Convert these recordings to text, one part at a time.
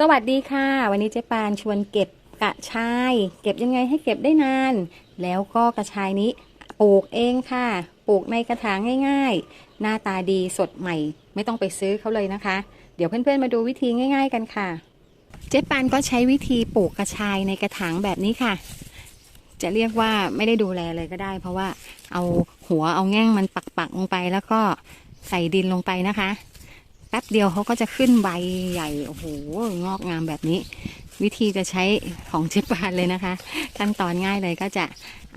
สวัสดีค่ะ วันนี้เจ๊ปานชวนเก็บกระชาย เก็บยังไงให้เก็บได้นาน แล้วก็กระชายนี้ปลูกเองค่ะ ปลูกในกระถางง่ายๆ หน้าตาดีสดใหม่ ไม่ต้องไปซื้อเขาเลยนะคะ เดี๋ยวเพื่อนๆมาดูวิธีง่าย ๆ กันค่ะ เจ๊ปานก็ใช้วิธีปลูกกระชายในกระถางแบบนี้ค่ะ จะเรียกว่าไม่ได้ดูแลเลยก็ได้ เพราะว่าเอาหัวเอาแง่งมันปักๆลงไปแล้วก็ใส่ดินลงไปนะคะ ป๊บเดียวเขาก็จะขึ้นใบใหญ่โอ้โหงอกงามแบบนี้ วิธีจะใช้ของเชฟปานเลยนะคะ ขั้นตอนง่ายเลยก็จะ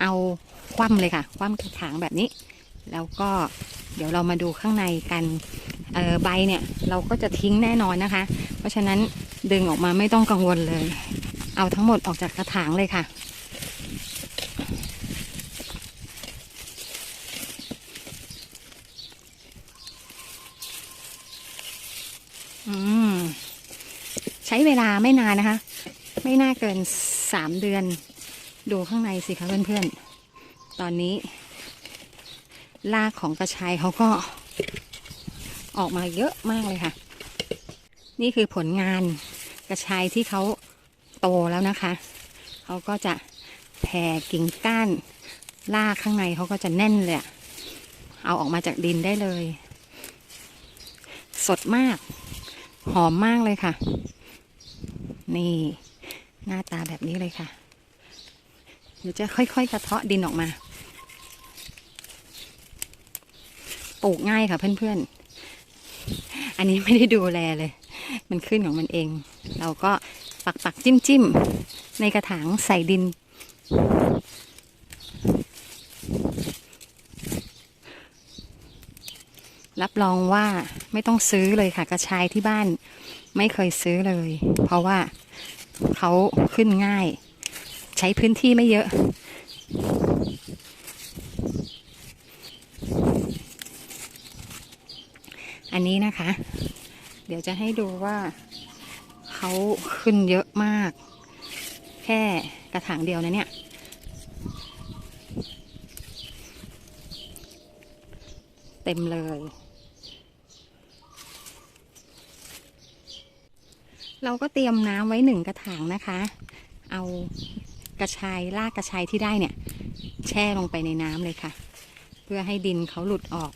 เอาคว่ำเลยค่ะ คว่ำกระถางแบบนี้ แล้วก็เดี๋ยวเรามาดูข้างในกันใบเนี่ยเราก็จะทิ้งแน่นอนนะคะ เพราะฉะนั้นดึงออกมาไม่ต้องกังวลเลย เอาทั้งหมดออกจากกระถางเลยค่ะ อืมใช้เวลาไม่นานนะคะ ไม่น่าเกินสามเดือน ดูข้างในสิคะเพื่อนๆ ตอนนี้รากของกระชายเขาก็ออกมาเยอะมากเลยค่ะ นี่คือผลงานกระชายที่เขาโตแล้วนะคะ เขาก็จะแผ่กิ่งก้านรากข้างในเขาก็จะแน่นเลย เอาออกมาจากดินได้เลย สดมาก หอมมากเลยค่ะ นี่หน้าตาแบบนี้เลยค่ะ เดี๋ยวจะค่อยๆกระเทาะดินออกมา ปลูกง่ายค่ะเพื่อนๆ อันนี้ไม่ได้ดูแลเลย มันขึ้นของมันเอง เราก็ปักปักๆจิ้มจิ้มๆ ในกระถางใส่ดิน รับรองว่าไม่ต้องซื้อเลยค่ะ กระชายที่บ้านไม่เคยซื้อเลย เพราะว่าเขาขึ้นง่าย ใช้พื้นที่ไม่เยอะ อันนี้นะคะ เดี๋ยวจะให้ดูว่าเขาขึ้นเยอะมาก แค่กระถางเดียวนะเนี่ยเต็มเลย เราก็เตรียมน้ำไว้หนึ่งกระถางนะคะ เอากระชายรากกระชายที่ได้เนี่ย แช่ลงไปในน้ำเลยค่ะ เพื่อให้ดินเขาหลุดออก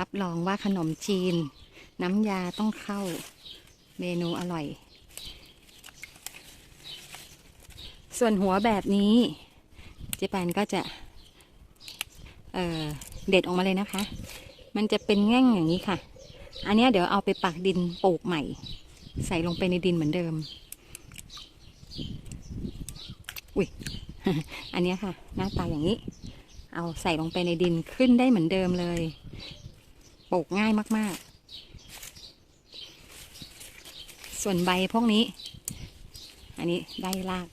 รับรองว่าขนมจีน น้ำยาต้องเข้าเมนูอร่อย ส่วนหัวแบบนี้เจ๊ปนก็จะเเด็ดออกมาเลยนะคะ มันจะเป็นแง่งอย่างนี้ค่ะ อันนี้เดี๋ยวเอาไปปักดินปลูกใหม่ ใส่ลงไปในดินเหมือนเดิม อุ้ย อันนี้ค่ะ หน้าตาอย่างนี้ เอาใส่ลงไปในดินขึ้นได้เหมือนเดิมเลย ปลูกง่ายมาก ๆ ส่วนใบพวกนี้ อันนี้ได้ราก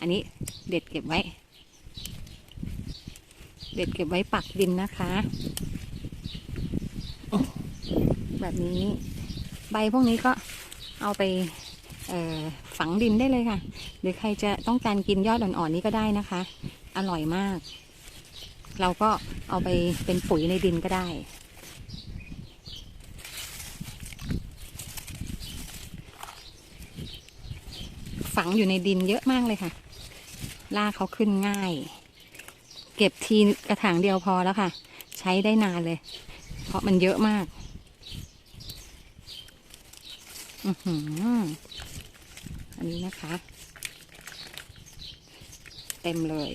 อันนี้เด็ดเก็บไว้ เด็ดเก็บไว้ปักดินนะคะ แบบนี้ ใบพวกนี้ก็เอาไปฝังดินได้เลยค่ะ หรือใครจะต้องการกินยอดอ่อนๆนี้ก็ได้นะคะ อร่อยมาก เราก็เอาไปเป็นปุ๋ยในดินก็ได้ฝังอยู่ในดินเยอะมากเลยค่ะรากเขาขึ้นง่าย เก็บทีกระถางเดียวพอแล้วค่ะ ใช้ได้นานเลย เพราะมันเยอะมาก อือหือ อันนี้นะคะ เต็มเลย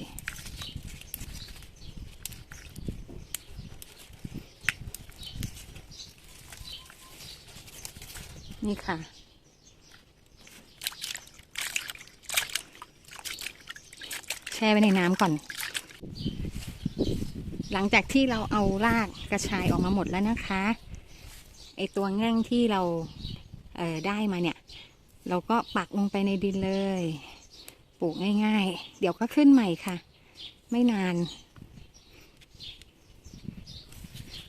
นี่ค่ะ แช่ไว้ในน้ำก่อน หลังจากที่เราเอารากกระชายออกมาหมดแล้วนะคะ ไอตัวแง่งที่เรา เออได้มาเนี่ย เราก็ปักลงไปในดินเลย ปลูกง่าย ๆ เดี๋ยวก็ขึ้นใหม่ค่ะ ไม่นาน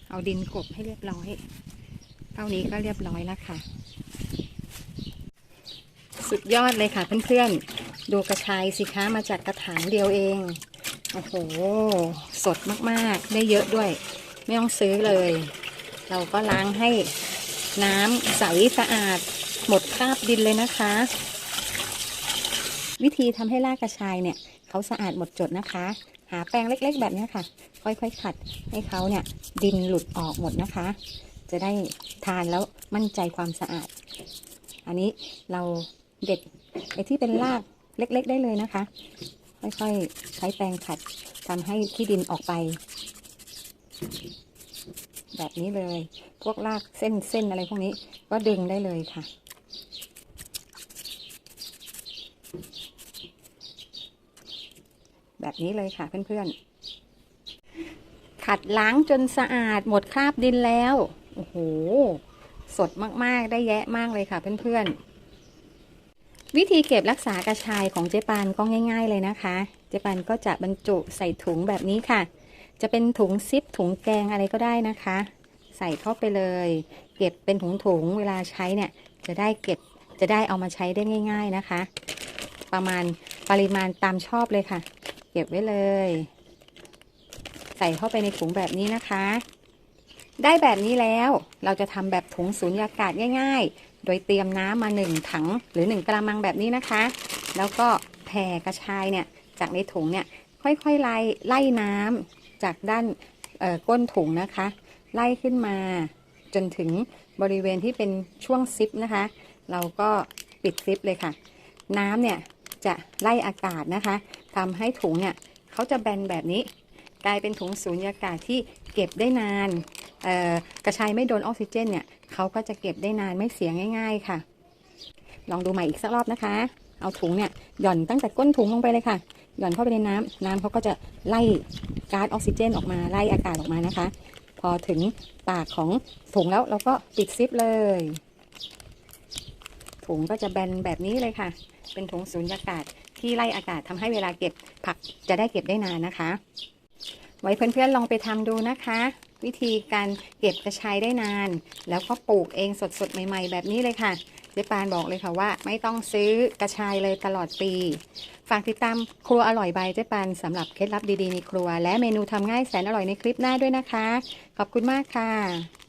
เอาดินกบให้เรียบร้อย เท่านี้ก็เรียบร้อยแล้วค่ะ สุดยอดเลยค่ะเพื่อนๆ ดูกระชายสิคะมาจากกระถางเดียวเอง โอ้โห สดมากๆ ได้เยอะด้วย ไม่ต้องซื้อเลย เราก็ล้างให้ น้ำใสสะอาด หมดคราบดินเลยนะคะ วิธีทำให้รากกระชายเนี่ยเขาสะอาดหมดจดนะคะ หาแปรงเล็กๆ แบบนี้ค่ะ ค่อยๆขัดให้เขาเนี่ยดินหลุดออกหมดนะคะ จะได้ทานแล้วมั่นใจความสะอาด อันนี้เราเด็ดไอ้ที่เป็นรากเล็กๆ ได้เลยนะคะ ค่อยๆ ใช้แปรงขัดทำให้ขี้ดินออกไป แบบนี้เลย พวกรากเส้นเส้นอะไรพวกนี้ก็ดึงได้เลยค่ะ แบบนี้เลยค่ะเพื่อนๆ ขัดล้างจนสะอาดหมดคราบดินแล้ว โอ้โห สดมากๆ ได้แยะมากเลยค่ะเพื่อนๆวิธีเก็บรักษากระชายของเจ๊ปานก็ง่าย ๆ เลยนะคะ เจ๊ปานก็จะบรรจุใส่ถุงแบบนี้ค่ะ จะเป็นถุงซิปถุงแกงอะไรก็ได้นะคะ ใส่เข้าไปเลย เก็บเป็นถุงๆเวลาใช้เนี่ยจะได้เก็บจะได้เอามาใช้ได้ง่าย ๆนะคะ ประมาณปริมาณตามชอบเลยค่ะ เก็บไว้เลย ใส่เข้าไปในถุงแบบนี้นะคะ ได้แบบนี้แล้วเราจะทำแบบถุงสูญญากาศง่าย ๆ โดยเตรียมน้ำมาหนึ่งถังหรือหนึ่งกระมังแบบนี้นะคะ แล้วก็แผ่กระชายเนี่ยจากในถุงเนี่ยค่อยๆไล่ไล่น้ำ จากด้านก้นถุงนะคะ ไล่ขึ้นมาจนถึงบริเวณที่เป็นช่วงซิปนะคะ เราก็ปิดซิปเลยค่ะ น้ำเนี่ยจะไล่อากาศนะคะทำให้ถุงเนี่ยเขาจะแบนแบบนี้ กลายเป็นถุงสูญญากาศที่เก็บได้นานกระชายไม่โดนออกซิเจนเนี่ยเขาก็จะเก็บได้นานไม่เสียง่าย ๆค่ะ ลองดูใหม่อีกสักรอบนะคะ เอาถุงเนี่ยหย่อนตั้งแต่ก้นถุงลงไปเลยค่ะ หย่อนเข้าไปในน้ำน้ำเขาก็จะไล่ก๊าซออกซิเจนออกมาไล่อากาศออกมานะคะ พอถึงปากของถุงแล้วเราก็ปิดซิปเลย ถุงก็จะแบนแบบนี้เลยค่ะ เป็นถุงสูญญากาศที่ไล่อากาศทำให้เวลาเก็บผักจะได้เก็บได้นานนะคะ ไว้เพื่อนๆลองไปทำดูนะคะ วิธีการเก็บกระชายได้นาน แล้วก็ปลูกเองสดๆใหม่ ๆ แบบนี้เลยค่ะ จ๊ปานบอกเลยค่ะว่า ไม่ต้องซื้อกระชายเลยตลอดปี ฝากติดตามครัวอร่อยใบเจ๊ปานสำหรับเคล็ดลับดีๆในครัว และเมนูทำง่ายแสนอร่อยในคลิปหน้าด้วยนะคะ ขอบคุณมากค่ะ